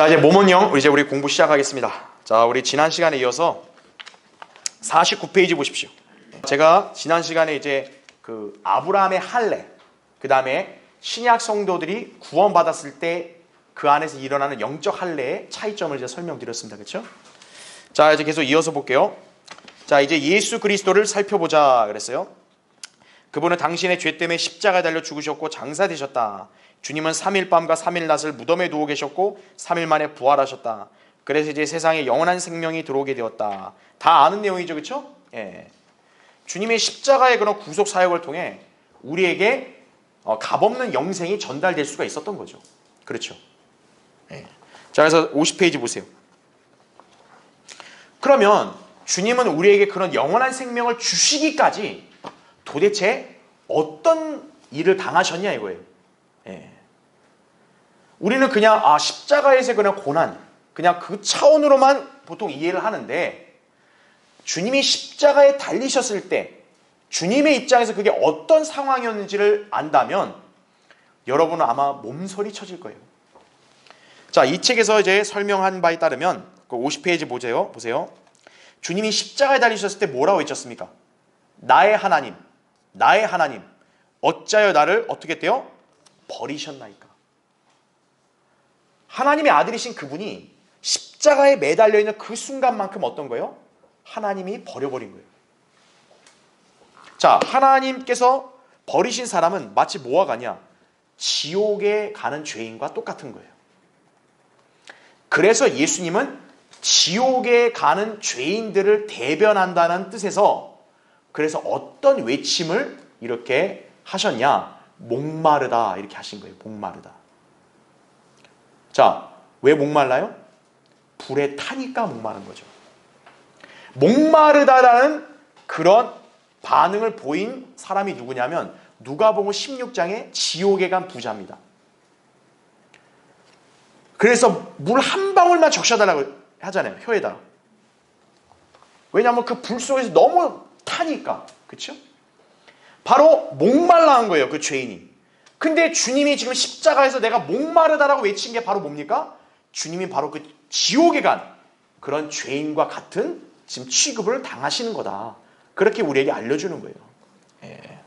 자 이제 모몬영 이제 우리 공부 시작하겠습니다. 자 우리 지난 시간에 이어서 49페이지 보십시오. 제가 지난 시간에 이제 그 아브라함의 할례, 그 다음에 신약 성도들이 구원받았을 때 그 안에서 일어나는 영적 할례의 차이점을 이제 설명드렸습니다. 그렇죠? 자 이제 계속 이어서 볼게요. 자 이제 예수 그리스도를 살펴보자 그랬어요. 그분은 당신의 죄 때문에 십자가에 달려 죽으셨고 장사되셨다. 주님은 3일 밤과 3일 낮을 무덤에 누워 계셨고 3일 만에 부활하셨다. 그래서 이제 세상에 영원한 생명이 들어오게 되었다. 다 아는 내용이죠. 그렇죠? 예. 주님의 십자가의 그런 구속 사역을 통해 우리에게 어, 값없는 영생이 전달될 수가 있었던 거죠. 그렇죠? 예. 자, 그래서 50페이지 보세요. 그러면 주님은 우리에게 그런 영원한 생명을 주시기까지 도대체 어떤 일을 당하셨냐 이거예요. 예. 우리는 그냥 아 십자가에서 그냥 고난 그냥 그 차원으로만 보통 이해를 하는데 주님이 십자가에 달리셨을 때 주님의 입장에서 그게 어떤 상황이었는지를 안다면 여러분은 아마 몸서리 쳐질 거예요. 자, 이 책에서 이제 설명한 바에 따르면 그 50페이지 보세요. 보세요. 주님이 십자가에 달리셨을 때 뭐라고 외쳤습니까? 나의 하나님, 나의 하나님, 어찌하여 나를 어떻게 했대요? 버리셨나이까. 하나님의 아들이신 그분이 십자가에 매달려 있는 그 순간만큼 어떤 거예요? 하나님이 버려버린 거예요. 자, 하나님께서 버리신 사람은 마치 뭐와 같냐? 지옥에 가는 죄인과 똑같은 거예요. 그래서 예수님은 지옥에 가는 죄인들을 대변한다는 뜻에서 그래서 어떤 외침을 이렇게 하셨냐? 목마르다 이렇게 하신 거예요. 목마르다. 자, 왜 목말라요? 불에 타니까 목마른 거죠. 목마르다라는 그런 반응을 보인 사람이 누구냐면 누가복음 16장에 지옥에 간 부자입니다. 그래서 물 한 방울만 적셔달라고 하잖아요. 혀에다. 왜냐하면 그 불 속에서 너무 타니까. 그렇죠? 바로 목말라 한 거예요. 그 죄인이. 근데 주님이 지금 십자가에서 내가 목마르다라고 외친 게 바로 뭡니까? 주님이 바로 그 지옥에 간 그런 죄인과 같은 지금 취급을 당하시는 거다. 그렇게 우리에게 알려주는 거예요. 예.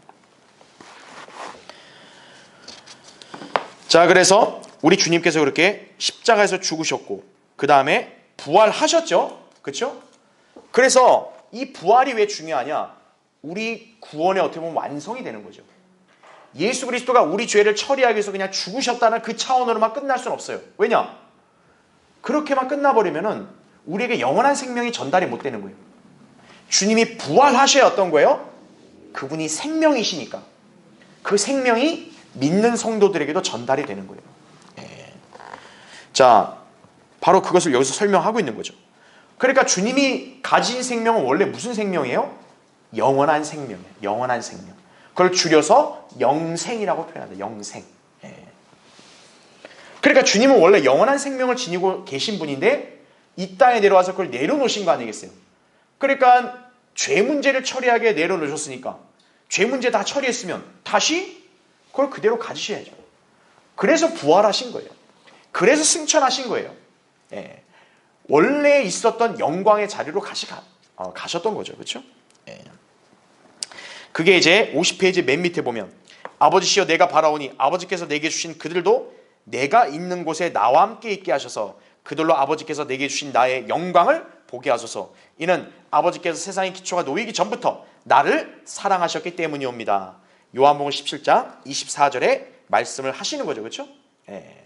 자, 그래서 우리 주님께서 그렇게 십자가에서 죽으셨고, 그 다음에 부활하셨죠? 그렇죠? 그래서 이 부활이 왜 중요하냐? 우리 구원의 어떻게 보면 완성이 되는 거죠. 예수 그리스도가 우리 죄를 처리하기 위해서 그냥 죽으셨다는 그 차원으로만 끝날 수는 없어요. 왜냐? 그렇게만 끝나버리면은 우리에게 영원한 생명이 전달이 못 되는 거예요. 주님이 부활하셔야 어떤 거예요? 그분이 생명이시니까. 그 생명이 믿는 성도들에게도 전달이 되는 거예요. 예. 자, 바로 그것을 여기서 설명하고 있는 거죠. 그러니까 주님이 가진 생명은 원래 무슨 생명이에요? 영원한 생명이에요. 영원한 생명. 그걸 줄여서 영생이라고 표현한다. 영생. 예. 그러니까 주님은 원래 영원한 생명을 지니고 계신 분인데 이 땅에 내려와서 그걸 내려놓으신 거 아니겠어요? 그러니까 죄 문제를 처리하게 내려놓으셨으니까 죄 문제 다 처리했으면 다시 그걸 그대로 가지셔야죠. 그래서 부활하신 거예요. 그래서 승천하신 거예요. 예. 원래 있었던 영광의 자리로 가시 가, 어, 가셨던 거죠. 그렇죠? 예. 그게 이제 50페이지 맨 밑에 보면 아버지시여 내가 바라오니 아버지께서 내게 주신 그들도 내가 있는 곳에 나와 함께 있게 하셔서 그들로 아버지께서 내게 주신 나의 영광을 보게 하소서. 이는 아버지께서 세상의 기초가 놓이기 전부터 나를 사랑하셨기 때문이옵니다. 요한복음 17장 24절에 말씀을 하시는 거죠. 그렇죠? 예.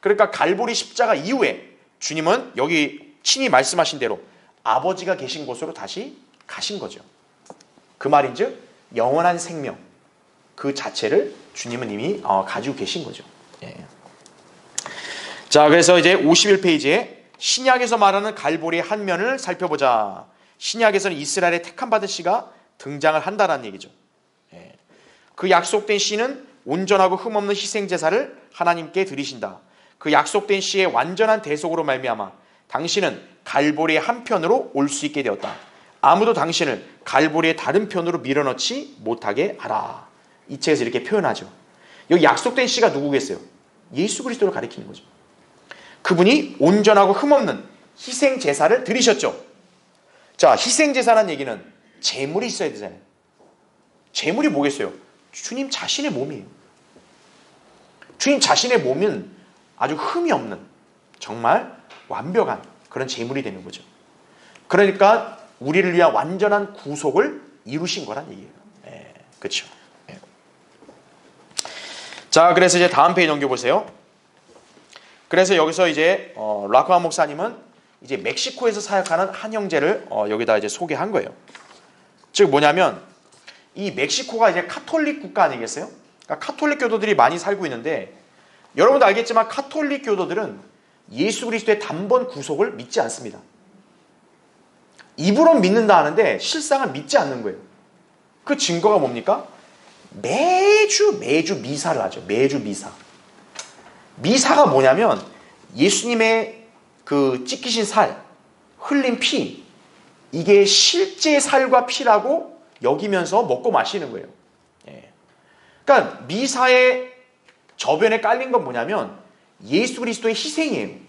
그러니까 갈보리 십자가 이후에 주님은 여기 친히 말씀하신 대로 아버지가 계신 곳으로 다시 가신 거죠. 그 말인즉 영원한 생명 그 자체를 주님은 이미 어, 가지고 계신 거죠. 예. 자, 그래서 이제 51페이지에 신약에서 말하는 갈보리의 한 면을 살펴보자. 신약에서는 이스라엘의 택함 받은 씨가 등장을 한다라는 얘기죠. 예. 그 약속된 씨는 온전하고 흠없는 희생 제사를 하나님께 드리신다. 그 약속된 씨의 완전한 대속으로 말미암아 당신은 갈보리의 한 편으로 올 수 있게 되었다. 아무도 당신을 갈보리의 다른 편으로 밀어넣지 못하게 하라. 이 책에서 이렇게 표현하죠. 여기 약속된 씨가 누구겠어요? 예수 그리스도를 가리키는 거죠. 그분이 온전하고 흠없는 희생 제사를 드리셨죠. 자, 희생 제사라는 얘기는 재물이 있어야 되잖아요. 재물이 뭐겠어요? 주님 자신의 몸이에요. 주님 자신의 몸은 아주 흠이 없는 정말 완벽한 그런 재물이 되는 거죠. 그러니까 우리를 위한 완전한 구속을 이루신 거란 얘기예요. 예, 그렇죠. 예. 자, 그래서 이제 다음 페이지 넘겨 보세요. 그래서 여기서 이제 어, 라크마 목사님은 이제 멕시코에서 사역하는 한 형제를 어, 여기다 이제 소개한 거예요. 즉 뭐냐면 이 멕시코가 이제 카톨릭 국가 아니겠어요? 그러니까 카톨릭 교도들이 많이 살고 있는데 여러분도 알겠지만 카톨릭 교도들은 예수 그리스도의 단번 구속을 믿지 않습니다. 입으로 믿는다 하는데 실상은 믿지 않는 거예요. 그 증거가 뭡니까? 매주 매주 미사를 하죠. 매주 미사. 미사가 뭐냐면 예수님의 그 찢기신 살, 흘린 피, 이게 실제 살과 피라고 여기면서 먹고 마시는 거예요. 예. 그러니까 미사의 저변에 깔린 건 뭐냐면 예수 그리스도의 희생이에요.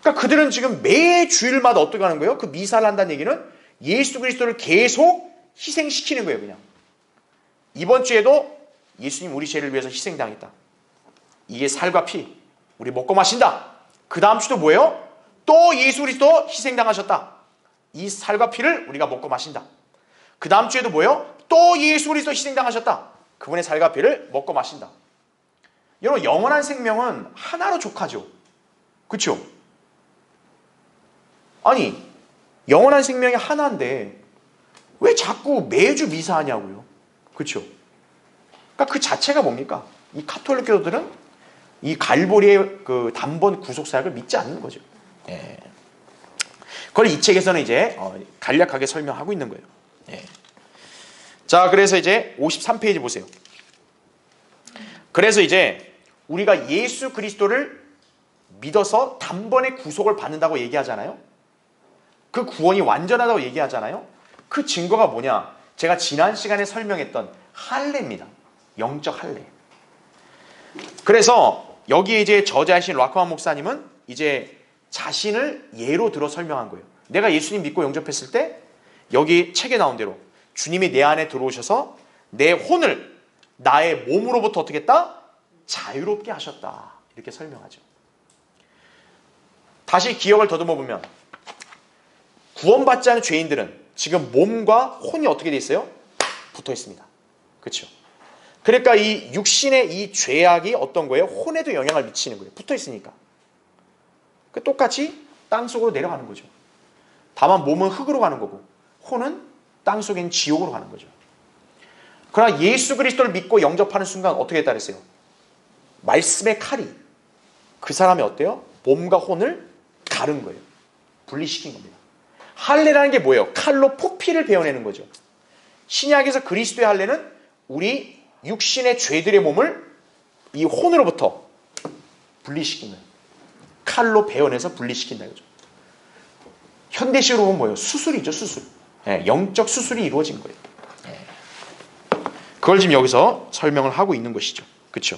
그러니까 그들은 지금 매 주일마다 어떻게 하는 거예요? 그 미사를 한다는 얘기는 예수 그리스도를 계속 희생시키는 거예요, 그냥. 이번 주에도 예수님 우리 죄를 위해서 희생당했다. 이게 살과 피. 우리 먹고 마신다. 그 다음 주도 뭐예요? 또 예수 그리스도 희생당하셨다. 이 살과 피를 우리가 먹고 마신다. 그 다음 주에도 뭐예요? 또 예수 그리스도 희생당하셨다. 그분의 살과 피를 먹고 마신다. 여러분 영원한 생명은 하나로 족하죠. 그렇죠? 아니 영원한 생명이 하나인데 왜 자꾸 매주 미사하냐고요? 그렇죠? 그러니까 그 자체가 뭡니까? 이 카톨릭 교도들은 이 갈보리의 그 단번 구속 사역을 믿지 않는 거죠. 예. 그걸 이 책에서는 이제 어, 간략하게 설명하고 있는 거예요. 예. 자, 그래서 이제 53페이지 보세요. 그래서 이제 우리가 예수 그리스도를 믿어서 단번에 구속을 받는다고 얘기하잖아요. 그 구원이 완전하다고 얘기하잖아요. 그 증거가 뭐냐? 제가 지난 시간에 설명했던 할례입니다. 영적 할례. 그래서 여기에 이제 저자이신 라크만 목사님은 이제 자신을 예로 들어 설명한 거예요. 내가 예수님 믿고 영접했을 때 여기 책에 나온 대로 주님이 내 안에 들어오셔서 내 혼을 나의 몸으로부터 어떻게 했다? 자유롭게 하셨다. 이렇게 설명하죠. 다시 기억을 더듬어 보면 구원받지 않은 죄인들은 지금 몸과 혼이 어떻게 돼 있어요? 붙어 있습니다. 그렇죠? 그러니까 이 육신의 이 죄악이 어떤 거예요? 혼에도 영향을 미치는 거예요. 붙어 있으니까. 그 똑같이 땅 속으로 내려가는 거죠. 다만 몸은 흙으로 가는 거고 혼은 땅 속엔 지옥으로 가는 거죠. 그러나 예수 그리스도를 믿고 영접하는 순간 어떻게 그랬어요? 말씀의 칼이 그 사람이 어때요? 몸과 혼을 가른 거예요. 분리시킨 겁니다. 할례라는 게 뭐예요? 칼로 포피를 베어내는 거죠. 신약에서 그리스도의 할례는 우리 육신의 죄들의 몸을 이 혼으로부터 분리시키는 칼로 베어내서 분리시킨다 이거죠. 현대식으로 보면 뭐예요? 수술이죠, 수술. 예, 영적 수술이 이루어진 거예요. 예. 그걸 지금 여기서 설명을 하고 있는 것이죠. 그렇죠?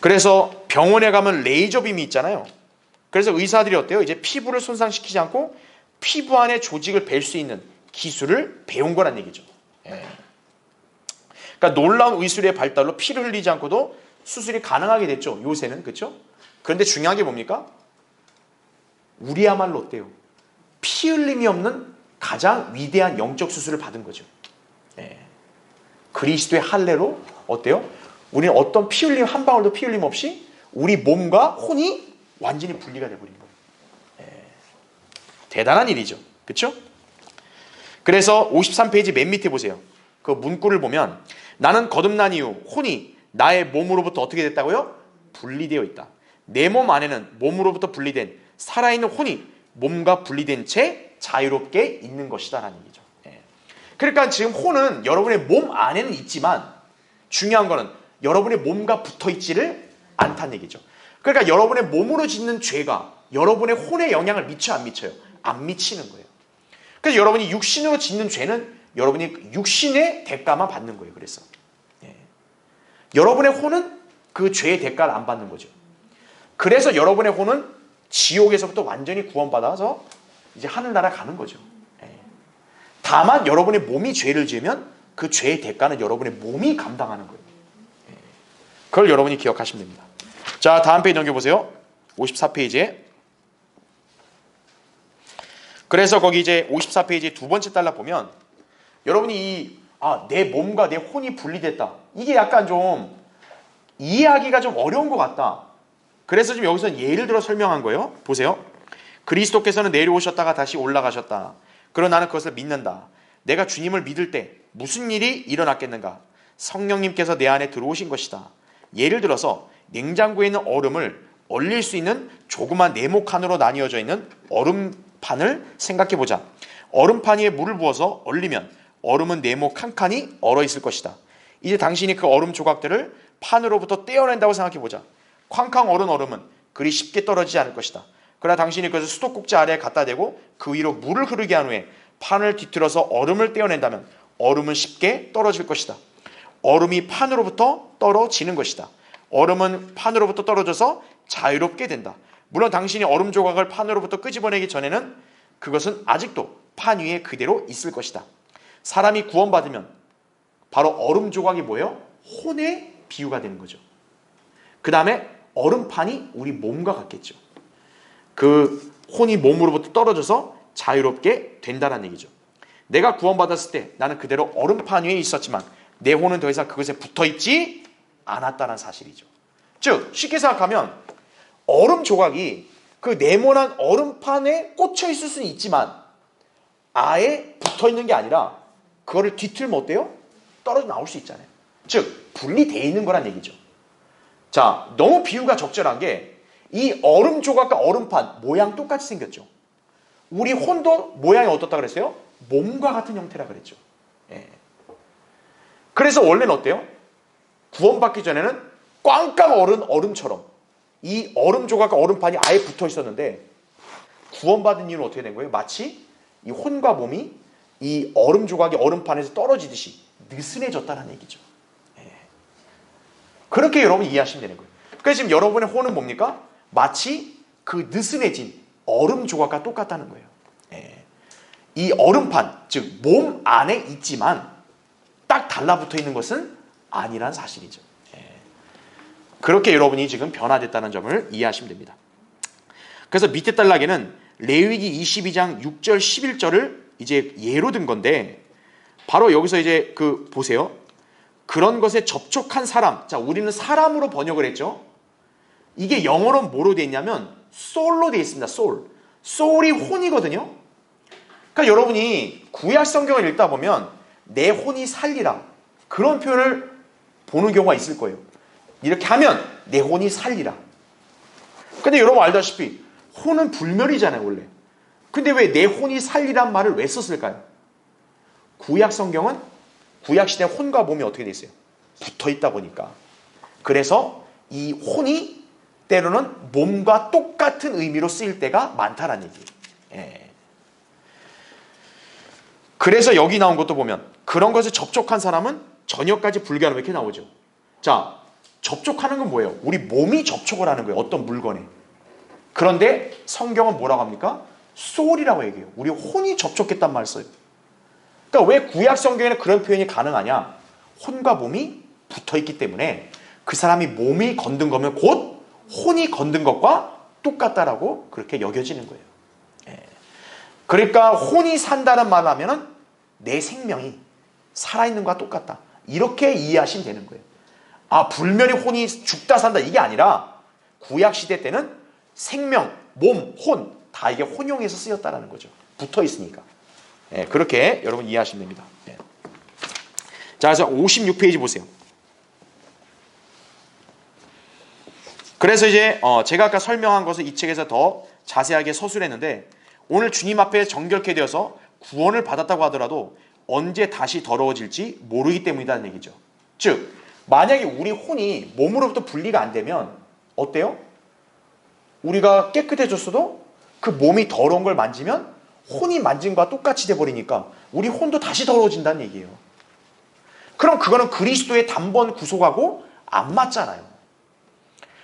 그래서 병원에 가면 레이저 빔이 있잖아요. 그래서 의사들이 어때요? 이제 피부를 손상시키지 않고 피부 안에 조직을 벨수 있는 기술을 배운 거란 얘기죠. 예. 그러니까 놀라운 의술의 발달로 피를 흘리지 않고도 수술이 가능하게 됐죠. 요새는 그렇죠? 그런데 중요한 게 뭡니까? 우리야말로 어때요? 피 흘림이 없는 가장 위대한 영적 수술을 받은 거죠. 예. 그리스도의 할례로 어때요? 우리는 어떤 피 흘림 한 방울도 피 흘림 없이 우리 몸과 혼이 완전히 분리가 돼버린 거예요. 예. 대단한 일이죠. 그렇죠? 그래서 53페이지 맨 밑에 보세요. 그 문구를 보면 나는 거듭난 이후 혼이 나의 몸으로부터 어떻게 됐다고요? 분리되어 있다. 내 몸 안에는 몸으로부터 분리된 살아있는 혼이 몸과 분리된 채 자유롭게 있는 것이다라는 얘기죠. 예. 그러니까 지금 혼은 여러분의 몸 안에는 있지만 중요한 거는 여러분의 몸과 붙어 있지를 않다는 얘기죠. 그러니까 여러분의 몸으로 짓는 죄가 여러분의 혼에 영향을 미쳐 안 미쳐요? 안 미치는 거예요. 그래서 여러분이 육신으로 짓는 죄는 여러분이 육신의 대가만 받는 거예요. 그래서 예. 여러분의 혼은 그 죄의 대가를 안 받는 거죠. 그래서 여러분의 혼은 지옥에서부터 완전히 구원받아서 이제 하늘나라 가는 거죠. 예. 다만 여러분의 몸이 죄를 지으면 그 죄의 대가는 여러분의 몸이 감당하는 거예요. 예. 그걸 여러분이 기억하시면 됩니다. 자, 다음 페이지 넘겨보세요. 54페이지에. 그래서 거기 이제 54페이지 두 번째 달라 보면 여러분이 이, 아, 내 몸과 내 혼이 분리됐다. 이게 약간 좀 이해하기가 좀 어려운 것 같다. 그래서 지금 여기서 예를 들어 설명한 거예요. 보세요. 그리스도께서는 내려오셨다가 다시 올라가셨다. 그러나 나는 그것을 믿는다. 내가 주님을 믿을 때 무슨 일이 일어났겠는가? 성령님께서 내 안에 들어오신 것이다. 예를 들어서 냉장고에 있는 얼음을 얼릴 수 있는 조그만 네모 칸으로 나뉘어져 있는 얼음 판을 생각해 보자. 얼음판 위에 물을 부어서 얼리면 얼음은 네모 칸칸이 얼어 있을 것이다. 이제 당신이 그 얼음 조각들을 판으로부터 떼어낸다고 생각해 보자. 쾅쾅 얼은 얼음은 그리 쉽게 떨어지지 않을 것이다. 그러나 당신이 그것을 수도꼭지 아래에 갖다 대고 그 위로 물을 흐르게 한 후에 판을 뒤틀어서 얼음을 떼어낸다면 얼음은 쉽게 떨어질 것이다. 얼음이 판으로부터 떨어지는 것이다. 얼음은 판으로부터 떨어져서 자유롭게 된다. 물론 당신이 얼음 조각을 판으로부터 끄집어내기 전에는 그것은 아직도 판 위에 그대로 있을 것이다. 사람이 구원받으면 바로 얼음 조각이 뭐예요? 혼의 비유가 되는 거죠. 그 다음에 얼음판이 우리 몸과 같겠죠. 그 혼이 몸으로부터 떨어져서 자유롭게 된다는 얘기죠. 내가 구원받았을 때 나는 그대로 얼음판 위에 있었지만 내 혼은 더 이상 그것에 붙어 있지 않았다는 사실이죠. 즉 쉽게 생각하면 얼음 조각이 그 네모난 얼음판에 꽂혀 있을 수는 있지만 아예 붙어 있는 게 아니라 그거를 뒤틀면 어때요? 떨어져 나올 수 있잖아요. 즉 분리돼 있는 거란 얘기죠. 자, 너무 비유가 적절한 게 이 얼음 조각과 얼음판 모양 똑같이 생겼죠. 우리 혼도 모양이 어떻다 그랬어요? 몸과 같은 형태라 그랬죠. 예. 그래서 원래는 어때요? 구원받기 전에는 꽝꽝 얼은 얼음처럼 이 얼음 조각과 얼음판이 아예 붙어 있었는데 구원받은 이유는 어떻게 된 거예요? 마치 이 혼과 몸이 이 얼음 조각이 얼음판에서 떨어지듯이 느슨해졌다는 얘기죠. 예. 그렇게 여러분 이해하시면 되는 거예요. 그래서 지금 여러분의 혼은 뭡니까? 마치 그 느슨해진 얼음 조각과 똑같다는 거예요. 예. 이 얼음판, 즉 몸 안에 있지만 딱 달라붙어 있는 것은 아니란 사실이죠. 예. 그렇게 여러분이 지금 변화됐다는 점을 이해하시면 됩니다. 그래서 밑에 단락에는 레위기 22장 6절 11절을 이제 예로 든 건데 바로 여기서 이제 그 보세요. 그런 것에 접촉한 사람. 자, 우리는 사람으로 번역을 했죠. 이게 영어로 뭐로 돼 있냐면 soul로 돼 있습니다. soul. soul이 혼이거든요. 그러니까 여러분이 구약 성경을 읽다 보면 내 혼이 살리라. 그런 표현을 보는 경우가 있을 거예요. 이렇게 하면 내 혼이 살리라. 근데 여러분 알다시피 혼은 불멸이잖아요, 원래. 근데 왜 내 혼이 살리란 말을 왜 썼을까요? 구약 성경은 구약 시대 혼과 몸이 어떻게 돼 있어요? 붙어 있다 보니까. 그래서 이 혼이 때로는 몸과 똑같은 의미로 쓰일 때가 많다라는 얘기예요. 예. 그래서 여기 나온 것도 보면 그런 것에 접촉한 사람은 저녁까지 불가능 이렇게 나오죠. 자, 접촉하는 건 뭐예요? 우리 몸이 접촉을 하는 거예요. 어떤 물건에. 그런데 성경은 뭐라고 합니까? 소울이라고 얘기해요. 우리 혼이 접촉했단 말을 써요. 그러니까 왜 구약 성경에는 그런 표현이 가능하냐? 혼과 몸이 붙어 있기 때문에 그 사람이 몸이 건든 거면 곧 혼이 건든 것과 똑같다라고 그렇게 여겨지는 거예요. 예. 그러니까 혼이 산다는 말 하면은 내 생명이 살아있는 것과 똑같다. 이렇게 이해하시면 되는 거예요. 아, 불멸의 혼이 죽다 산다 이게 아니라 구약 시대 때는 생명, 몸, 혼 다 이게 혼용해서 쓰였다라는 거죠. 붙어 있으니까. 예, 그렇게 여러분 이해하시면 됩니다. 예. 자, 그래서 56페이지 보세요. 그래서 이제 어, 제가 아까 설명한 것을 이 책에서 더 자세하게 서술했는데 오늘 주님 앞에 정결케 되어서 구원을 받았다고 하더라도 언제 다시 더러워질지 모르기 때문이라는 얘기죠. 즉 만약에 우리 혼이 몸으로부터 분리가 안 되면 어때요? 우리가 깨끗해졌어도 그 몸이 더러운 걸 만지면 혼이 만진 것과 똑같이 돼버리니까 우리 혼도 다시 더러워진다는 얘기예요. 그럼 그거는 그리스도의 단번 구속하고 안 맞잖아요.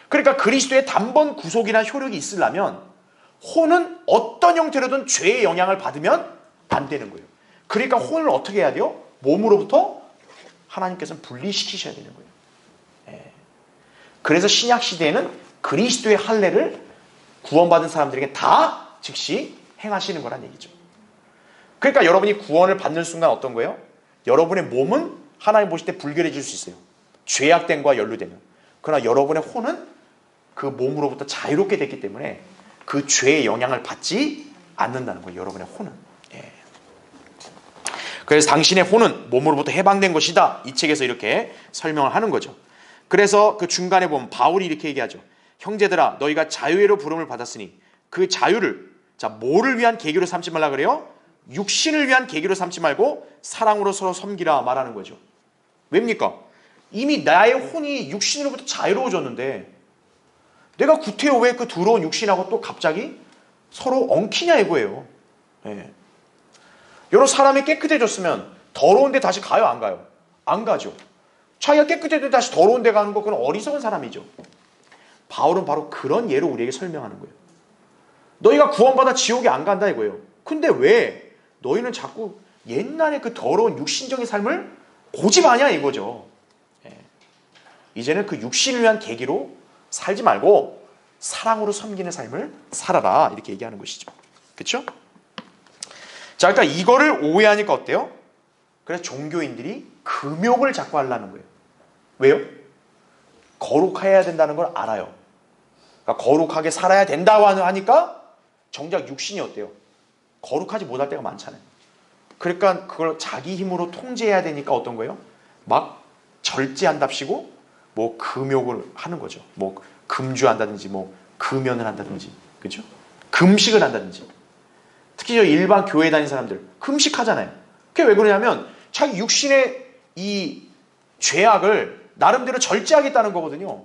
그러니까 그리스도의 단번 구속이나 효력이 있으려면 혼은 어떤 형태로든 죄의 영향을 받으면 안 되는 거예요. 그러니까 혼을 어떻게 해야 돼요? 몸으로부터 하나님께서는 분리시키셔야 되는 거예요. 예. 그래서 신약 시대에는 그리스도의 할례를 구원받은 사람들에게 다 즉시 행하시는 거란 얘기죠. 그러니까 여러분이 구원을 받는 순간 어떤 거예요? 여러분의 몸은 하나님 보실 때 불결해질 수 있어요. 죄악됨과 연루되면. 그러나 여러분의 혼은 그 몸으로부터 자유롭게 됐기 때문에 그 죄의 영향을 받지 않는다는 거예요. 여러분의 혼은. 예. 그래서 당신의 혼은 몸으로부터 해방된 것이다. 이 책에서 이렇게 설명을 하는 거죠. 그래서 그 중간에 보면 바울이 이렇게 얘기하죠. 형제들아 너희가 자유의로 부름을 받았으니 그 자유를 자 뭐를 위한 계기로 삼지 말라 그래요? 육신을 위한 계기로 삼지 말고 사랑으로 서로 섬기라 말하는 거죠. 왜입니까? 이미 나의 혼이 육신으로부터 자유로워졌는데 내가 구태여 왜 그 더러운 육신하고 또 갑자기 서로 엉키냐 이거예요. 예. 여러 사람이 깨끗해졌으면 더러운데 다시 가요 안 가요? 안 가죠. 자기가 깨끗해도 다시 더러운데 가는 거 그건 어리석은 사람이죠. 바울은 바로 그런 예로 우리에게 설명하는 거예요. 너희가 구원받아 지옥에 안 간다 이거예요. 근데 왜 너희는 자꾸 옛날에 그 더러운 육신적인 삶을 고집하냐 이거죠. 예. 이제는 그 육신을 위한 계기로 살지 말고 사랑으로 섬기는 삶을 살아라 이렇게 얘기하는 것이죠. 그렇죠? 자, 그러니까 이거를 오해하니까 어때요? 그래서 종교인들이 금욕을 자꾸 하려는 거예요. 왜요? 거룩해야 된다는 걸 알아요. 그러니까 거룩하게 살아야 된다고 하니까 정작 육신이 어때요? 거룩하지 못할 때가 많잖아요. 그러니까 그걸 자기 힘으로 통제해야 되니까 어떤 거예요? 막 절제한답시고 뭐 금욕을 하는 거죠. 뭐 금주한다든지 뭐 금연을 한다든지 그죠? 금식을 한다든지 특히 저 일반 교회 다니는 사람들 금식하잖아요. 그게 왜 그러냐면 자기 육신의 이 죄악을 나름대로 절제하겠다는 거거든요.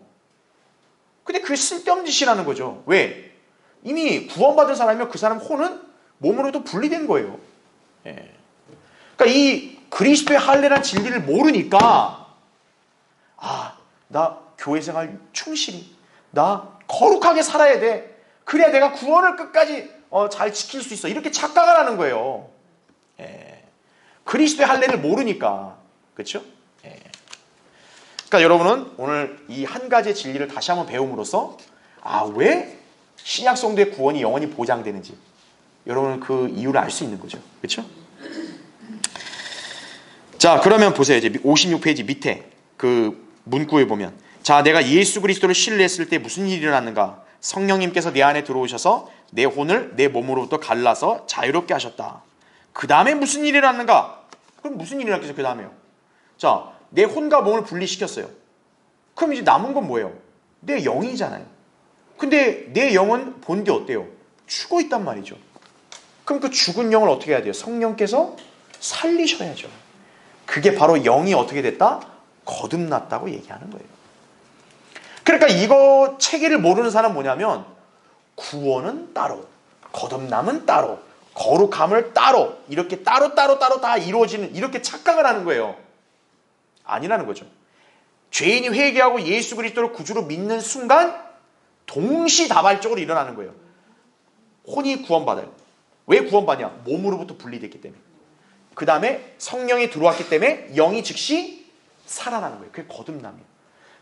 근데 그게 쓸데없는 짓이라는 거죠. 왜? 이미 구원받은 사람이면 그 사람 혼은 몸으로도 분리된 거예요. 예. 그러니까 이 그리스도의 할례란 진리를 모르니까 아, 나 교회 생활 충실히 나 거룩하게 살아야 돼. 그래야 내가 구원을 끝까지 어, 잘 지킬 수 있어. 이렇게 착각을 하는 거예요. 예. 그리스도의 할례를 모르니까. 그렇죠? 예. 그러니까 여러분은 오늘 이 한 가지 진리를 다시 한번 배움으로써 아, 왜 신약 성도의 구원이 영원히 보장되는지 여러분은 그 이유를 알 수 있는 거죠. 그렇죠? 자, 그러면 보세요. 이제 56페이지 밑에 그 문구에 보면 자, 내가 예수 그리스도를 신뢰했을 때 무슨 일이 일어났는가? 성령님께서 내 안에 들어오셔서 내 혼을 내 몸으로부터 갈라서 자유롭게 하셨다. 그 다음에 무슨 일이 일어났는가? 그럼 무슨 일이 일어났겠어요? 그 다음에요. 자, 내 혼과 몸을 분리시켰어요. 그럼 이제 남은 건 뭐예요? 내 영이잖아요. 근데 내 영은 본 게 어때요? 죽어 있단 말이죠. 그럼 그 죽은 영을 어떻게 해야 돼요? 성령께서 살리셔야죠. 그게 바로 영이 어떻게 됐다? 거듭났다고 얘기하는 거예요. 그러니까 이거 체계를 모르는 사람 뭐냐면 구원은 따로, 거듭남은 따로, 거룩함을 따로 이렇게 따로 따로 따로 다 이루어지는 이렇게 착각을 하는 거예요. 아니라는 거죠. 죄인이 회개하고 예수 그리스도를 구주로 믿는 순간 동시다발적으로 일어나는 거예요. 혼이 구원받아요. 왜 구원받냐? 몸으로부터 분리됐기 때문에. 그 다음에 성령이 들어왔기 때문에 영이 즉시 살아나는 거예요. 그게 거듭남이에요.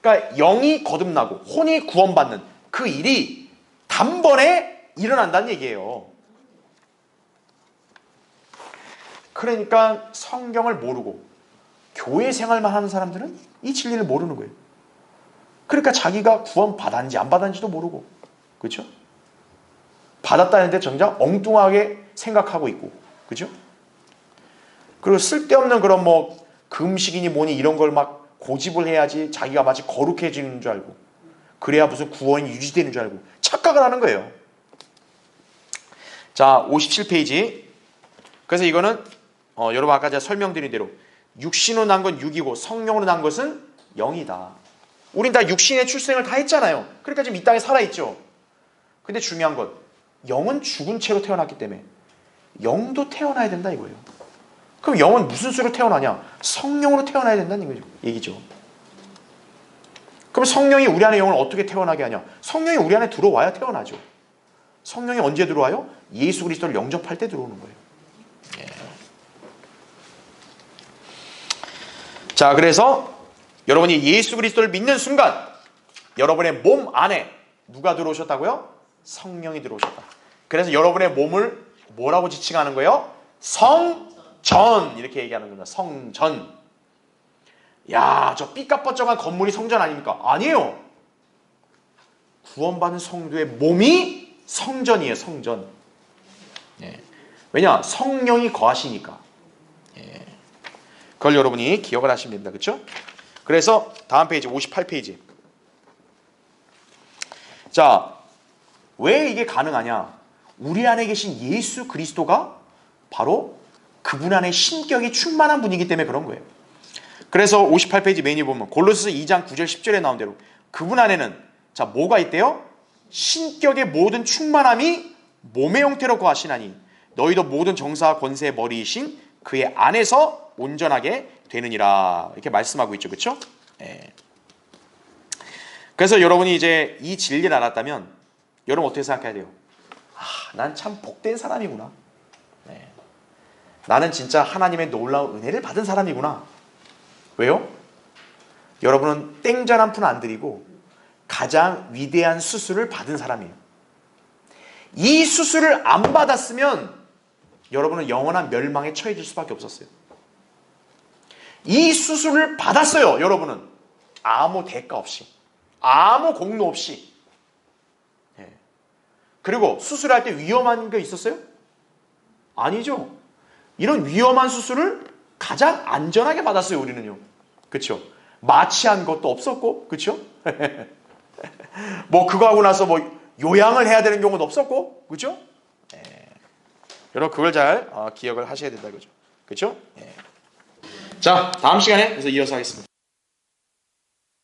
그러니까 영이 거듭나고 혼이 구원받는 그 일이 단번에 일어난다는 얘기예요. 그러니까 성경을 모르고 교회 생활만 하는 사람들은 이 진리를 모르는 거예요. 그러니까 자기가 구원 받았는지 안 받았는지도 모르고 그렇죠? 받았다는데 정작 엉뚱하게 생각하고 있고 그죠? 그리고 쓸데없는 그런 뭐 금식이니 뭐니 이런 걸 막 고집을 해야지 자기가 마치 거룩해지는 줄 알고 그래야 무슨 구원이 유지되는 줄 알고 착각을 하는 거예요. 자, 57페이지. 그래서 이거는 어, 여러분 아까 제가 설명드린 대로 육신으로 난 건 육이고 성령으로 난 것은 영이다. 우린 다 육신의 출생을 다 했잖아요. 그러니까 지금 이 땅에 살아있죠. 근데 중요한 건 영은 죽은 채로 태어났기 때문에 영도 태어나야 된다 이거예요. 그럼 영은 무슨 수로 태어나냐? 성령으로 태어나야 된다는 얘기죠. 그럼 성령이 우리 안에 영을 어떻게 태어나게 하냐? 성령이 우리 안에 들어와야 태어나죠. 성령이 언제 들어와요? 예수 그리스도를 영접할 때 들어오는 거예요. 예. 자, 그래서 여러분이 예수 그리스도를 믿는 순간 여러분의 몸 안에 누가 들어오셨다고요? 성령이 들어오셨다. 그래서 여러분의 몸을 뭐라고 지칭하는 거예요? 성전 이렇게 얘기하는 겁니다. 성전. 야, 저 삐까뻔쩍한 건물이 성전 아닙니까? 아니에요. 구원받은 성도의 몸이 성전이에요. 성전. 예. 왜냐? 성령이 거하시니까. 예. 그걸 여러분이 기억을 하시면 됩니다. 그렇죠? 그래서 다음 페이지 58페이지. 자, 왜 이게 가능하냐? 우리 안에 계신 예수 그리스도가 바로 그분 안에 신격이 충만한 분이기 때문에 그런 거예요. 그래서 58페이지 메뉴 보면 골로스 2장 9절 10절에 나온 대로 그분 안에는 자 뭐가 있대요? 신격의 모든 충만함이 몸의 형태로 거하시나니 너희도 모든 정사와 권세의 머리이신 그의 안에서 온전하게 되느니라 이렇게 말씀하고 있죠, 그렇죠? 예. 그래서 여러분이 이제 이 진리를 알았다면 여러분 어떻게 생각해야 돼요? 아, 난 참 복된 사람이구나. 네. 나는 진짜 하나님의 놀라운 은혜를 받은 사람이구나. 왜요? 여러분은 땡전 한 푼 안 드리고 가장 위대한 수술을 받은 사람이에요. 이 수술을 안 받았으면 여러분은 영원한 멸망에 처해질 수밖에 없었어요. 이 수술을 받았어요, 여러분은. 아무 대가 없이. 아무 공로 없이. 예. 그리고 수술할 때 위험한 게 있었어요? 아니죠. 이런 위험한 수술을 가장 안전하게 받았어요, 우리는요. 그렇죠? 마취한 것도 없었고, 그렇죠? 뭐 그거 하고 나서 뭐 요양을 해야 되는 경우도 없었고, 그렇죠? 예. 여러분 그걸 잘 어, 기억을 하셔야 된다, 그죠? 그렇죠? 예. 자, 다음 시간에 그래서 이어서 하겠습니다.